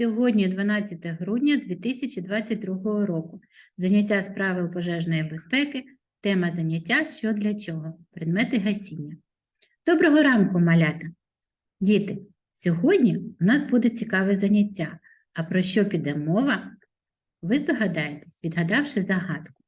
Сьогодні 12 грудня 2022 року. Заняття з правил пожежної безпеки. Тема заняття що для чого? Предмети гасіння. Доброго ранку, малята! Діти, сьогодні у нас буде цікаве заняття. А про що піде мова? Ви здогадаєтесь, відгадавши загадку.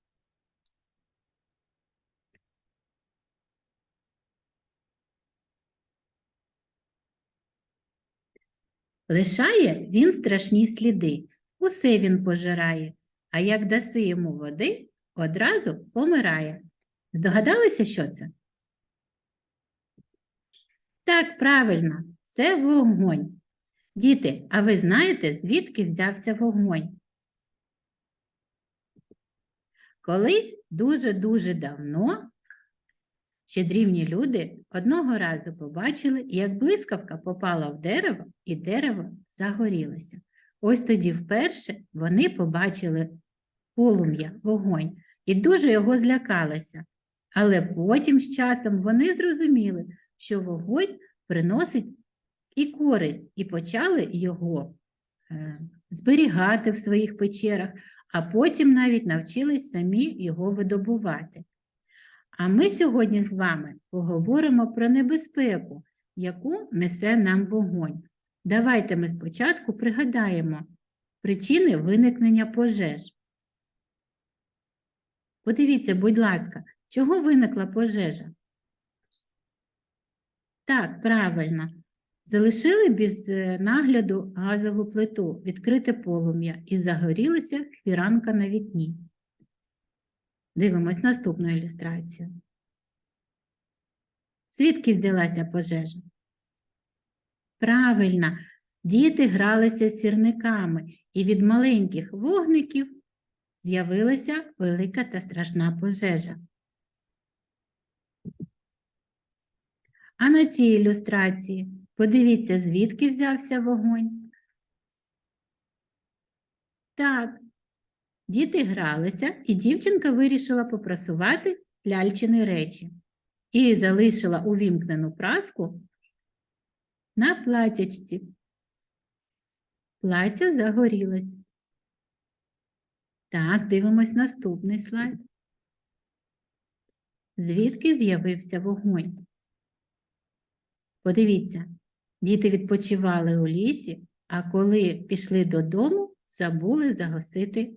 Лишає він страшні сліди, усе він пожирає, а як даси йому води, одразу помирає. Здогадалися, що це? Так, правильно, це вогонь. Діти, а ви знаєте, звідки взявся вогонь? Колись дуже-дуже давно ще дрівні люди одного разу побачили, як блискавка попала в дерево, і дерево загорілося. Ось тоді вперше вони побачили полум'я, вогонь, і дуже його злякалися. Але потім з часом вони зрозуміли, що вогонь приносить і користь, і почали його е, зберігати в своїх печерах, а потім навіть навчились самі його видобувати. А ми сьогодні з вами поговоримо про небезпеку, яку несе нам вогонь. Давайте ми спочатку пригадаємо причини виникнення пожеж. Подивіться, будь ласка, чого виникла пожежа? Так, правильно. Залишили без е, нагляду газову плиту, відкрите полум'я і загорілася хвіранка на вікні. Дивимось наступну ілюстрацію. Звідки взялася пожежа? Правильно, діти гралися з сірниками, і від маленьких вогників з'явилася велика та страшна пожежа. А на цій ілюстрації подивіться, звідки взявся вогонь. Так, діти гралися, і дівчинка вирішила попрасувати ляльчини речі і залишила увімкнену праску на платячці. Плаття загорілось. Так, дивимось наступний слайд. Звідки з'явився вогонь? Подивіться, діти відпочивали у лісі, а коли пішли додому, забули загасити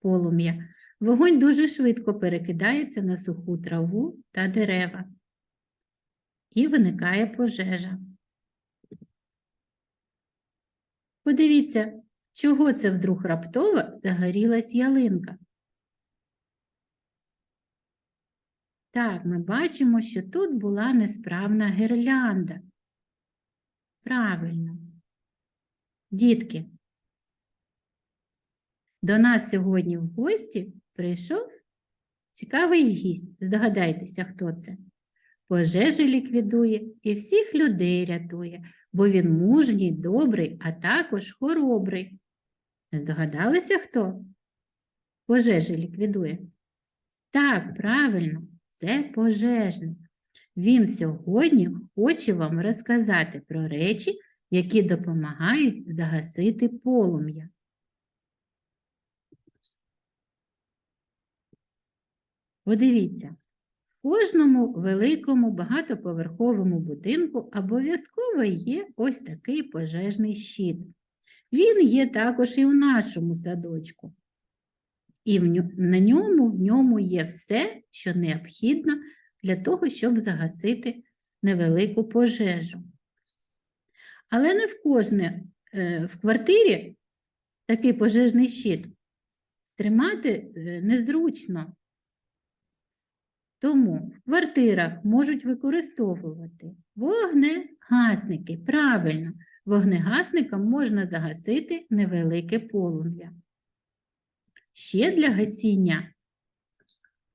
полум'я. Вогонь дуже швидко перекидається на суху траву та дерева. І виникає пожежа. Подивіться, чого це вдруг раптово загорілась ялинка. Так, ми бачимо, що тут була несправна гірлянда. Правильно. Дітки, до нас сьогодні в гості прийшов цікавий гість. Здогадайтеся, хто це. Пожежі ліквідує і всіх людей рятує, бо він мужній, добрий, а також хоробрий. Здогадалися, хто? Пожежі ліквідує. Так, правильно, це пожежник. Він сьогодні хоче вам розказати про речі, які допомагають загасити полум'я. Подивіться, в кожному великому багатоповерховому будинку обов'язково є ось такий пожежний щит. Він є також і в нашому садочку. І на ньому, в ньому є все, що необхідно для того, щоб загасити невелику пожежу. Але не в кожне е, в квартирі такий пожежний щит тримати е, незручно. Тому в квартирах можуть використовувати вогнегасники. Правильно, вогнегасником можна загасити невелике полум'я. Ще для гасіння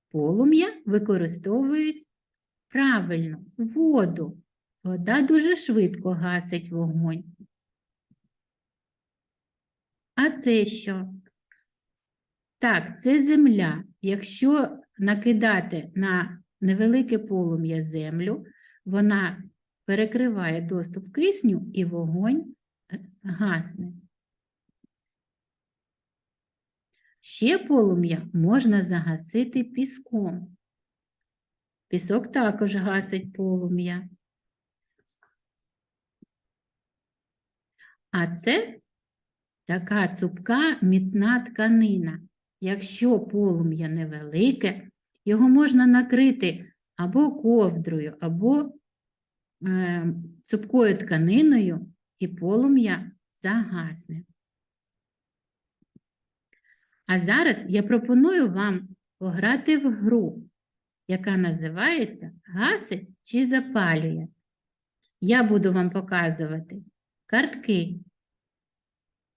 полум'я використовують правильно воду. Вода дуже швидко гасить вогонь. А це що? Так, це земля. Якщо накидати на невелике полум'я землю, вона перекриває доступ кисню і вогонь е, гасне. Ще полум'я можна загасити піском. Пісок також гасить полум'я. А це така цупка міцна тканина. Якщо полум'я невелике, його можна накрити або ковдрою, або е, цупкою тканиною, і полум'я загасне. А зараз я пропоную вам пограти в гру, яка називається Гасить чи запалює. Я буду вам показувати картки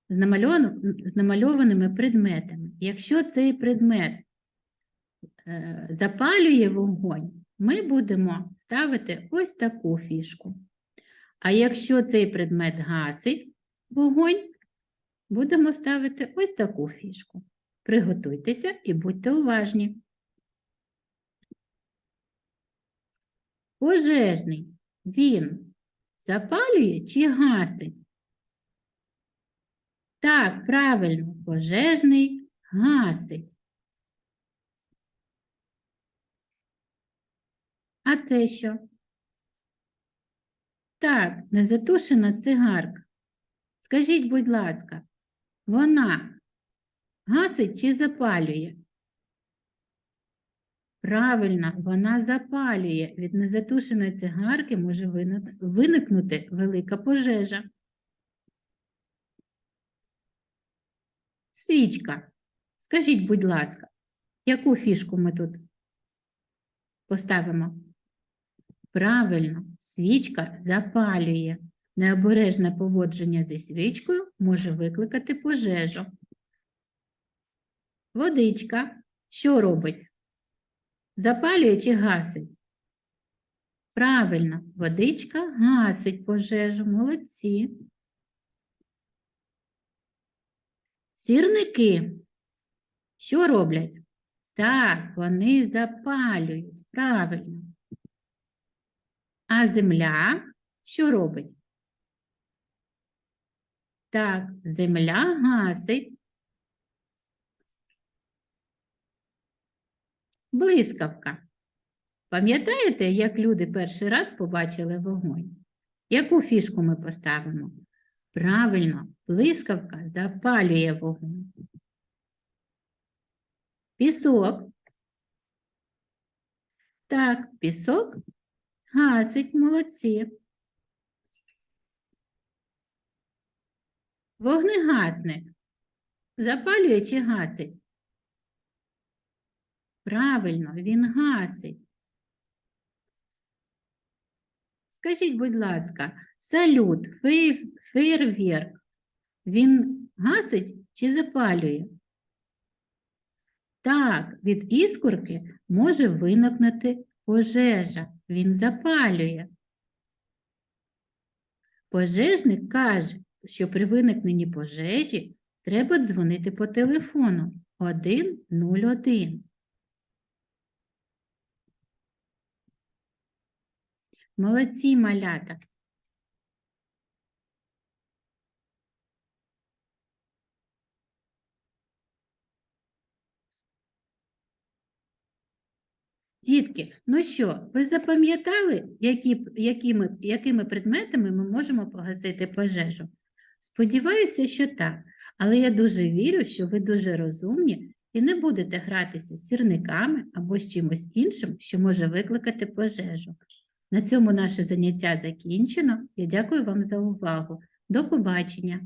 з, намальован- з намальованими предметами. Якщо цей предмет е, запалює вогонь, ми будемо ставити ось таку фішку. А якщо цей предмет гасить вогонь, будемо ставити ось таку фішку. Приготуйтеся і будьте уважні. Пожежний. Він запалює чи гасить? Так, правильно, пожежний гасить. А це що? Так, незатушена цигарка. Скажіть, будь ласка, вона гасить чи запалює? Правильно, вона запалює. Від незатушеної цигарки може виникнути велика пожежа. Свічка. Скажіть, будь ласка, яку фішку ми тут поставимо? Правильно, свічка запалює. Необережне поводження зі свічкою може викликати пожежу. Водичка що робить? Запалює чи гасить? Правильно, водичка гасить пожежу. Молодці. Сірники що роблять? Так, вони запалюють. Правильно. А земля що робить? Так, земля гасить. Блискавка. Пам'ятаєте, як люди перший раз побачили вогонь? Яку фішку ми поставимо? Правильно, блискавка запалює вогонь. Пісок. Так, пісок гасить, молодці. Вогнегасник. Запалює чи гасить? Правильно, він гасить. Скажіть, будь ласка, салют, фей- фейерверк, він гасить чи запалює? Так, від іскорки може виникнути пожежа. Він запалює. Пожежник каже, що при виникненні пожежі треба дзвонити по телефону 101. Молодці, малята. Дітки, ну що, ви запам'ятали, які, якими, якими предметами ми можемо погасити пожежу? Сподіваюся, що так, але я дуже вірю, що ви дуже розумні і не будете гратися з сірниками або з чимось іншим, що може викликати пожежу. На цьому наше заняття закінчено. Я дякую вам за увагу. До побачення!